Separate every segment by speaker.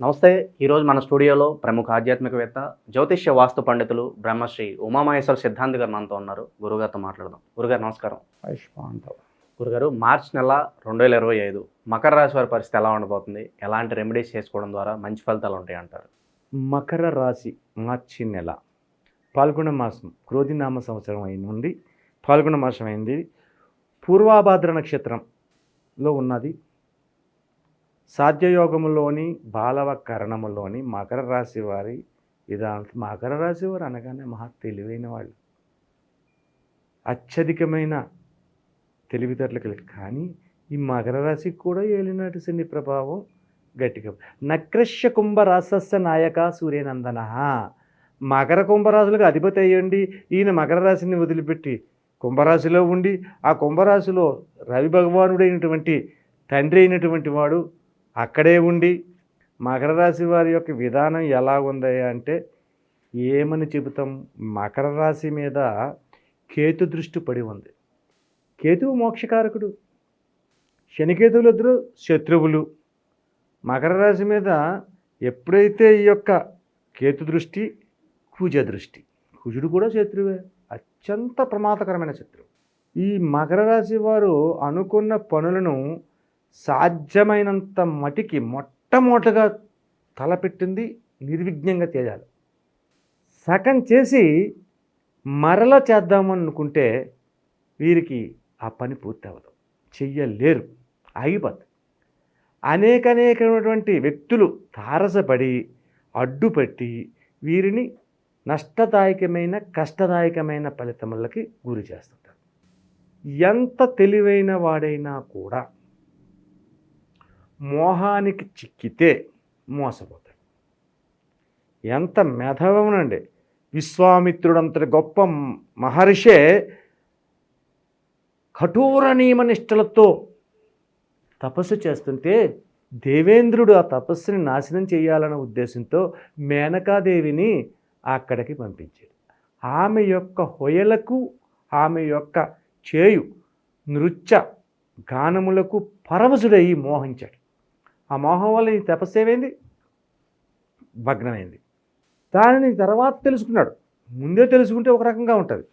Speaker 1: నమస్తే ఈరోజు మన స్టూడియోలో ప్రముఖ ఆధ్యాత్మికవేత్త జ్యోతిష్య వాస్తు పండితులు బ్రహ్మశ్రీ ఉమామహేశ్వర సిద్ధాంతి గారు మనతో ఉన్నారు. గురుగారితో మాట్లాడదాం. గురుగారు నమస్కారం.
Speaker 2: ఆయుష్మాంతవ
Speaker 1: గురుగారు మార్చ్ నెల రెండు వేల ఇరవై ఐదు మకర రాశి వారి పరిస్థితి ఎలా ఉండబోతుంది? ఎలాంటి రెమెడీస్ చేసుకోవడం ద్వారా మంచి ఫలితాలు ఉంటాయి అంటారు?
Speaker 2: మకర రాశి మార్చి నెల. పాల్గొన మాసం క్రోధినామ సంవత్సరం అయిన నుండి పాల్గొన మాసం అయింది. పూర్వాభాద్ర నక్షత్రంలో ఉన్నది. సాధ్యయోగములోని బాలవ కరణములోని మకర రాశి వారి విధానం మకర రాశి వారు అనగానే మహా తెలివైన వాళ్ళు. అత్యధికమైన తెలివితేటలు కలిగి కానీ ఈ మకర రాశికి కూడా ఏలినాటి శని ప్రభావం గట్టిగా నక్రష్య కుంభరాసస్య నాయక సూర్యనందన. మకర కుంభరాశులకు అధిపతి అయ్యండి. ఈయన మకర రాశిని వదిలిపెట్టి కుంభరాశిలో ఉండి ఆ కుంభరాశిలో రవి భగవానుడైనటువంటి తండ్రి అయినటువంటి వాడు అక్కడే ఉండి మకర రాశి వారి యొక్క విధానం ఎలా ఉంది అంటే ఏమని చెబుతాం? మకర రాశి మీద కేతు దృష్టి పడి ఉంది. కేతువు మోక్షకారకుడు. శనికేతువులు ఇద్దరు శత్రువులు. మకర రాశి మీద ఎప్పుడైతే ఈ యొక్క కేతు దృష్టి కుజ దృష్టి కుజుడు కూడా శత్రువే అత్యంత ప్రమాదకరమైన శత్రువు. ఈ మకర రాశి వారు అనుకున్న పనులను సాధ్యమైనంత మటికి మొట్టమొదటగా తలపెట్టింది నిర్విఘ్నంగా చేయాలి సగం చేసి మరల చేద్దామనుకుంటే వీరికి ఆ పని పూర్తి అవ్వదు చెయ్యలేరు. ఆగిపోతుంది అనేక అనేకమైనటువంటి వ్యక్తులు తారసపడి అడ్డుపట్టి వీరిని నష్టదాయకమైన కష్టదాయకమైన ఫలితములకి గురి చేస్తుంటారు. ఎంత తెలివైన వాడైనా కూడా మోహానికి చిక్కితే మోసపోతాడు. ఎంత మెధవనండి విశ్వామిత్రుడంతటి గొప్ప మహర్షే కఠోర నియమనిష్టలతో తపస్సు చేస్తుంటే దేవేంద్రుడు ఆ తపస్సుని నాశనం చేయాలన్న ఉద్దేశంతో మేనకాదేవిని అక్కడికి పంపించాడు. ఆమె యొక్క హొయలకు ఆమె యొక్క చేయు నృత్య గానములకు పరవశుడై మోహించాడు. ఆ మోహం వల్ల ఈ తపస్సు ఏమైంది భగ్నమైంది. దానిని తర్వాత తెలుసుకున్నాడు. ముందే తెలుసుకుంటే ఒక రకంగా ఉంటుంది.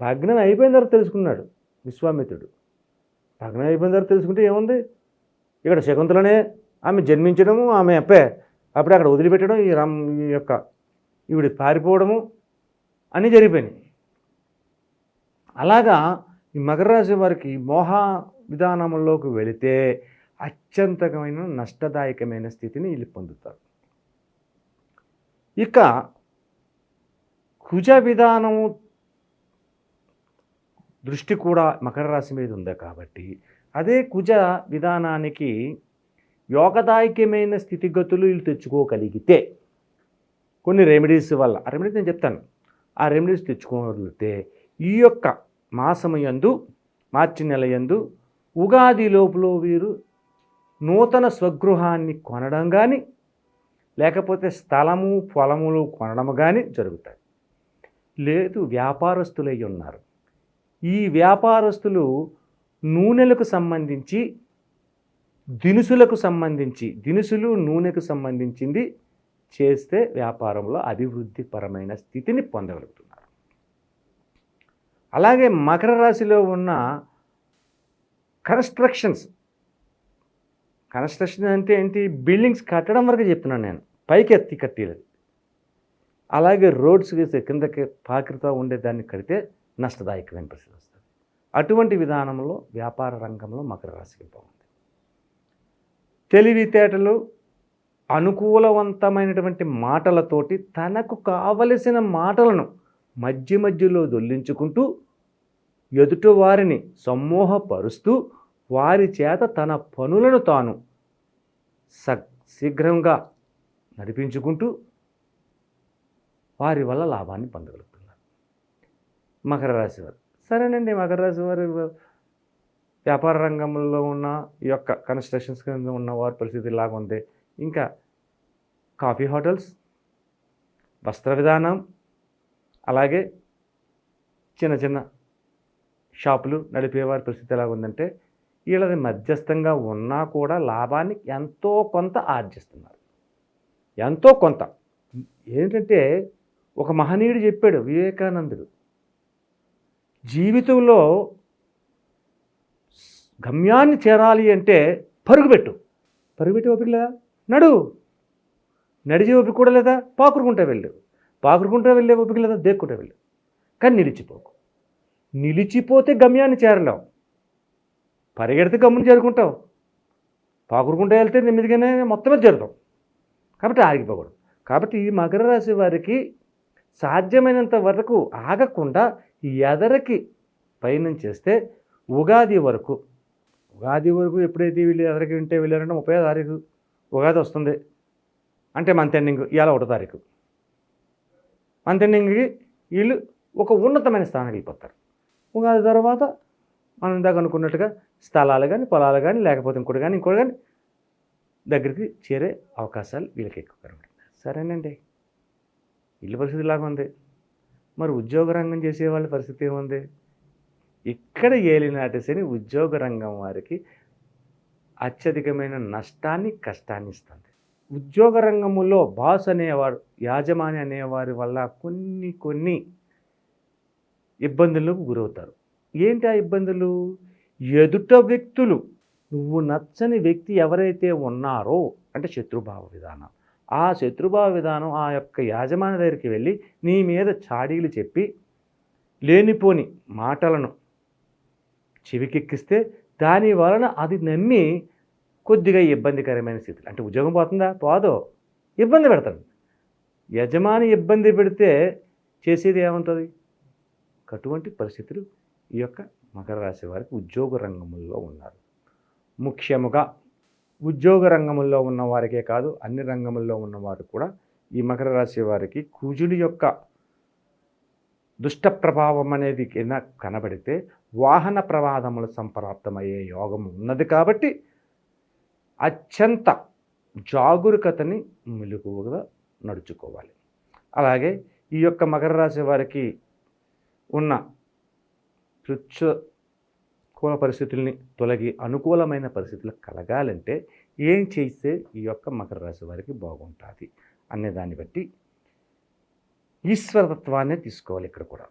Speaker 2: భగ్నం అయిపోయిన తర్వాత తెలుసుకున్నాడు విశ్వామిత్రుడు. భగ్నం అయిపోయిన తర్వాత తెలుసుకుంటే ఏముంది? ఇక్కడ శకుంతలనే ఆమె జన్మించడము ఆమె అప్పే అప్పుడే అక్కడ వదిలిపెట్టడం ఈ రామ్ ఈ యొక్క ఈవిడ పారిపోవడము అన్నీ జరిగిపోయినాయి. అలాగా ఈ మకర రాశి వారికి మోహ విధానంలోకి వెళితే అత్యంతకమైన నష్టదాయకమైన స్థితిని వీళ్ళు పొందుతారు. ఇక కుజ విధానము దృష్టి కూడా మకర రాశి మీద ఉంది కాబట్టి అదే కుజ విధానానికి యోగదాయకమైన స్థితిగతులు వీళ్ళు తెచ్చుకోగలిగితే కొన్ని రెమెడీస్ వల్ల ఆ రెమెడీస్ నేను చెప్తాను. ఆ రెమెడీస్ తెచ్చుకోగలిగితే ఈ యొక్క మాసము యందు మార్చి నెల యందు ఉగాది లోపల వీరు నూతన స్వగృహాన్ని కొనడం కానీ లేకపోతే స్థలము పొలములు కొనడం కానీ జరుగుతాయి. లేదు వ్యాపారస్తులై ఉన్నారు. ఈ వ్యాపారస్తులు నూనెలకు సంబంధించి దినుసులకు సంబంధించి దినుసులు నూనెకు సంబంధించింది చేస్తే వ్యాపారంలో అభివృద్ధిపరమైన స్థితిని పొందగలుగుతున్నారు. అలాగే మకర రాశిలో ఉన్న కన్స్ట్రక్షన్స్ కన్స్ట్రక్షన్ అంటే ఏంటి? బిల్డింగ్స్ కట్టడం వరకు చెప్తున్నాను నేను. పైకి ఎత్తి కట్టేది. అలాగే రోడ్స్ కిందకి పాకిరితో ఉండేదాన్ని కడితే నష్టదాయకమైన పరిస్థితి వస్తుంది. అటువంటి విధానంలో వ్యాపార రంగంలో మకర రాశికి బాగుంది తెలివితేటలు అనుకూలవంతమైనటువంటి మాటలతోటి తనకు కావలసిన మాటలను మధ్య మధ్యలో దొల్లించుకుంటూ ఎదుటి వారిని సమ్మోహపరుస్తూ వారి చేత తన పనులను తాను శీఘ్రంగా నడిపించుకుంటూ వారి వల్ల లాభాన్ని పొందగలుగుతున్నారు. మకర రాశి వారు. సరేనండి మకర రాశి వారు వ్యాపార రంగంలో ఉన్న ఈ యొక్క కన్స్ట్రక్షన్స్ కింద ఉన్న వారి పరిస్థితి ఇలాగ ఉంది ఇంకా కాఫీ హోటల్స్ వస్త్ర విధానం అలాగే చిన్న చిన్న షాపులు నడిపేవారి పరిస్థితి ఎలాగుందంటే వీళ్ళది మధ్యస్థంగా ఉన్నా కూడా లాభాన్ని ఎంతో కొంత ఆర్జిస్తున్నారు. ఎంతో కొంత. ఏంటంటే ఒక మహనీయుడు చెప్పాడు వివేకానందుడు జీవితంలో గమ్యాన్ని చేరాలి అంటే పరుగుపెట్టు పరుగుపెట్టి ఓపిక లేదా? నడు. నడిచే ఓపిక కూడా లేదా? పాకురుకుంటా వెళ్ళు. పాకురుకుంటా వెళ్ళే ఓపిక లేదా? దేక్కుంటా వెళ్ళు. కానీ నిలిచిపోకు. నిలిచిపోతే గమ్యాన్ని చేరలేవు పరిగెడితే గమ్ముని చేరుకుంటావు. పాకుడుకుంటూ వెళ్తే నెమ్మదిగానే మొత్తమే చేరుతాం కాబట్టి ఆగిపోకూడదు. కాబట్టి ఈ మకర రాశి వారికి సాధ్యమైనంత వరకు ఆగకుండా ఎదరకి పయనం చేస్తే ఉగాది వరకు ఉగాది వరకు ఎప్పుడైతే వీళ్ళు ఎదరికి వింటే వెళ్ళారంటే ముప్పై తారీఖు ఉగాది వస్తుంది. అంటే మంత్ ఎండింగ్ ఇవాళ ఒకటో తారీఖు. మంత్ ఎండింగ్కి వీళ్ళు ఒక ఉన్నతమైన స్థానానికి వెళ్ళిపోతారు. ఉగాది తర్వాత మనం ఇందాక అనుకున్నట్టుగా స్థలాలు కానీ పొలాలు కానీ లేకపోతే ఇంకోటి కానీ ఇంకోటి కానీ దగ్గరికి చేరే అవకాశాలు వీళ్ళకి ఎక్కువ కనబడుతుంది సరేనండి. ఇల్లు పరిస్థితి లాగా ఉంది. మరి ఉద్యోగ రంగం చేసే వాళ్ళ పరిస్థితి ఏముంది? ఇక్కడ ఏలినాటి ఉద్యోగ రంగం వారికి అత్యధికమైన నష్టాన్ని కష్టాన్ని ఇస్తుంది. ఉద్యోగ రంగములో బాస్ అనేవారు యాజమాని అనేవారి వల్ల కొన్ని కొన్ని ఇబ్బందులకు గురవుతారు. ఏంటి ఆ ఇబ్బందులు? ఎదుట వ్యక్తులు నువ్వు నచ్చని వ్యక్తి ఎవరైతే ఉన్నారో అంటే శత్రుభావ విధానం. ఆ శత్రుభావ విధానం ఆ యొక్క యాజమాని దగ్గరికి వెళ్ళి నీ మీద చాడీలు చెప్పి లేనిపోని మాటలను చెవికెక్కిస్తే దాని వలన అది నమ్మి కొద్దిగా ఇబ్బందికరమైన స్థితిలో అంటే ఉద్యోగం పోతుందా? పోదో. ఇబ్బంది పెడతాడు యజమాని ఇబ్బంది పెడితే చేసేది ఏముంటుంది? అటువంటి పరిస్థితులు ఈ యొక్క మకర రాశి వారికి ఉద్యోగ రంగముల్లో ఉన్నారు. ముఖ్యముగా ఉద్యోగ రంగముల్లో ఉన్న వారికే కాదు అన్ని రంగముల్లో ఉన్నవారు కూడా ఈ మకర రాశి వారికి కుజుడి యొక్క దుష్ట ప్రభావం అనేది కింద కనబడితే వాహన ప్రమాదములు సంప్రాప్తమయ్యే యోగం ఉన్నది కాబట్టి అత్యంత జాగరూకతని మెలుకువగా నడుచుకోవాలి. అలాగే ఈ యొక్క మకర రాశి వారికి ఉన్న ప్రతికూల పరిస్థితుల్ని తొలగి అనుకూలమైన పరిస్థితులు కలగాలంటే ఏం చేస్తే ఈ యొక్క మకర రాశి వారికి బాగుంటుంది అనే దాన్ని బట్టి ఈశ్వరతత్వాన్ని తీసుకోవాలి ఇక్కడ కూడా.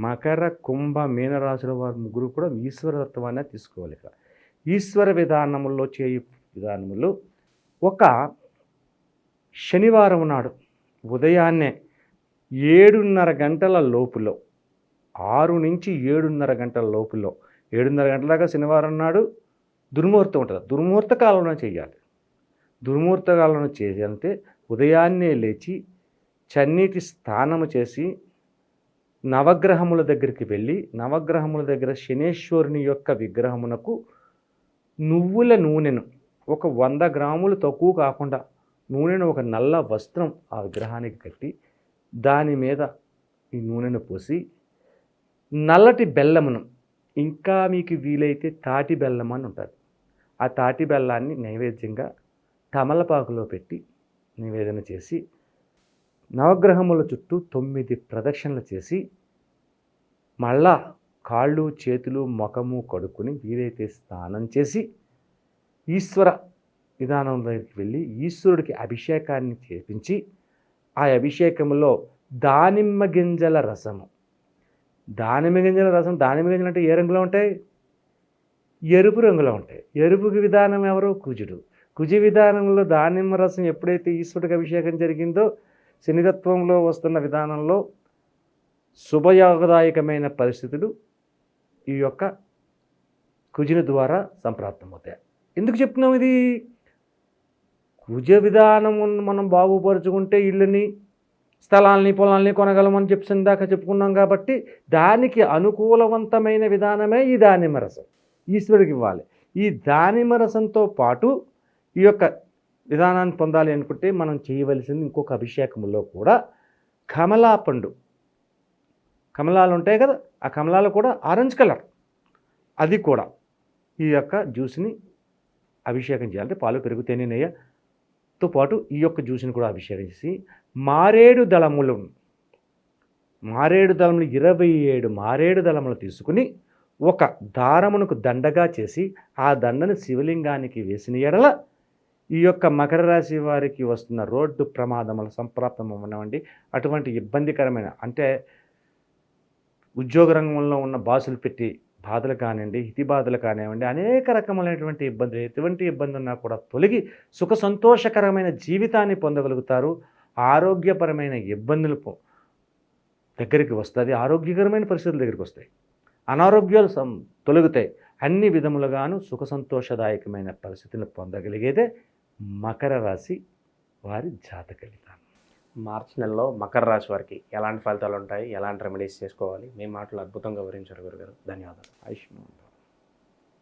Speaker 2: మకర కుంభ మీనరాశుల వారి ముగ్గురు కూడా ఈశ్వరతత్వాన్ని తీసుకోవాలి ఇక్కడ. ఈశ్వర విధానముల్లో చేయు విధానములో ఒక శనివారం నాడు ఉదయాన్నే ఏడున్నర గంటల లోపులో ఆరు నుంచి ఏడున్నర గంటల లోపులో ఏడున్నర గంటల దాకా శనివారం నాడు దుర్ముహూర్తం ఉంటుంది. దుర్ముహూర్త కాలంలో చేయాలి. దుర్ముహూర్త కాలంలో చేయాలంటే ఉదయాన్నే లేచి చన్నీటి స్నానము చేసి నవగ్రహముల దగ్గరికి వెళ్ళి నవగ్రహముల దగ్గర శనేశ్వరుని యొక్క విగ్రహమునకు నువ్వుల నూనెను ఒక వంద గ్రాములు తక్కువ కాకుండా నూనెను ఒక నల్ల వస్త్రం ఆ విగ్రహానికి కట్టి దాని మీద ఈ నూనెను పోసి నల్లటి బెల్లమును. ఇంకా మీకు వీలైతే తాటి బెల్లం అని ఉంటుంది. ఆ తాటి బెల్లాన్ని నైవేద్యంగా తమలపాకులో పెట్టి నివేదన చేసి నవగ్రహముల చుట్టూ తొమ్మిది ప్రదక్షిణలు చేసి మళ్ళా కాళ్ళు చేతులు ముఖము కడుక్కుని వీలైతే స్నానం చేసి ఈశ్వర విధానం దగ్గరికి వెళ్ళి ఈశ్వరుడికి అభిషేకాన్ని చేపించి ఆ అభిషేకంలో దానిమ్మ గింజల రసము దానిమ్మ గింజల రసం దానిమ్మ గింజలు అంటే ఏ రంగులో ఉంటాయి? ఎరుపు రంగులో ఉంటాయి. ఎరుపుకి విధానం ఎవరు? కుజుడు. కుజ విధానంలో దానిమ్మ రసం ఎప్పుడైతే ఈశ్వరుడికి అభిషేకం జరిగిందో శనితత్వంలో వస్తున్న విధానంలో శుభయోగదాయకమైన పరిస్థితులు ఈ యొక్క కుజుని ద్వారా సంప్రాప్తమవుతాయి. ఎందుకు చెప్తున్నాం ఇది? కుజ విధానం మనం బాగుపరుచుకుంటే ఇళ్ళని స్థలాల్ని పొలాల్ని కొనగలమని చెప్పి ఇందాక చెప్పుకున్నాం కాబట్టి దానికి అనుకూలవంతమైన విధానమే ఈ దానిమ్మ రసం. ఈశ్వరుడికి ఇవ్వాలి. ఈ దానిమ్మ రసంతో పాటు ఈ యొక్క విధానాన్ని పొందాలి అనుకుంటే మనం చేయవలసింది ఇంకొక అభిషేకంలో కూడా కమలా పండు. కమలాలు ఉంటాయి కదా ఆ కమలాలు కూడా ఆరెంజ్ కలర్. అది కూడా ఈ యొక్క జ్యూస్ని అభిషేకం చేయాలంటే పాలు పెరుగుతేనే తో పాటు ఈ యొక్క జ్యూస్ని కూడా అభిషేకం చేసి మారేడు దళములు మారేడు దళములు ఇరవై ఏడు మారేడు దళములు తీసుకుని ఒక దారమునకు దండగా చేసి ఆ దండను శివలింగానికి వేసిన ఎడల ఈ యొక్క మకర రాశి వారికి వస్తున్న రోడ్డు ప్రమాదముల సంప్రాప్తం ఉన్నవండి అటువంటి ఇబ్బందికరమైన అంటే ఉద్యోగ రంగంలో ఉన్న బాసులు పెట్టి బాధలు కానివ్వండి హితి బాధలు కానివ్వండి అనేక రకములైనటువంటి ఇబ్బందులు ఎటువంటి ఇబ్బంది ఉన్నా కూడా తొలగి సుఖ సంతోషకరమైన జీవితాన్ని పొందగలుగుతారు. ఆరోగ్యపరమైన ఇబ్బందులు దగ్గరికి వస్తుంది ఆరోగ్యకరమైన పరిస్థితుల దగ్గరికి వస్తాయి. అనారోగ్యాలు సం తొలగుతాయి. అన్ని విధములుగాను సుఖ సంతోషదాయకమైన పరిస్థితులను పొందగలిగేదే మకర రాశి వారి జాతక
Speaker 1: మార్చి నెలలో మకర రాశి వారికి ఎలాంటి ఫలితాలు ఉంటాయి? ఎలాంటి రెమెడీస్ చేసుకోవాలి? మీ మాటలు అద్భుతంగా వివరించారు గురుగారు. ధన్యవాదాలు.
Speaker 2: ఆయుష్మాన్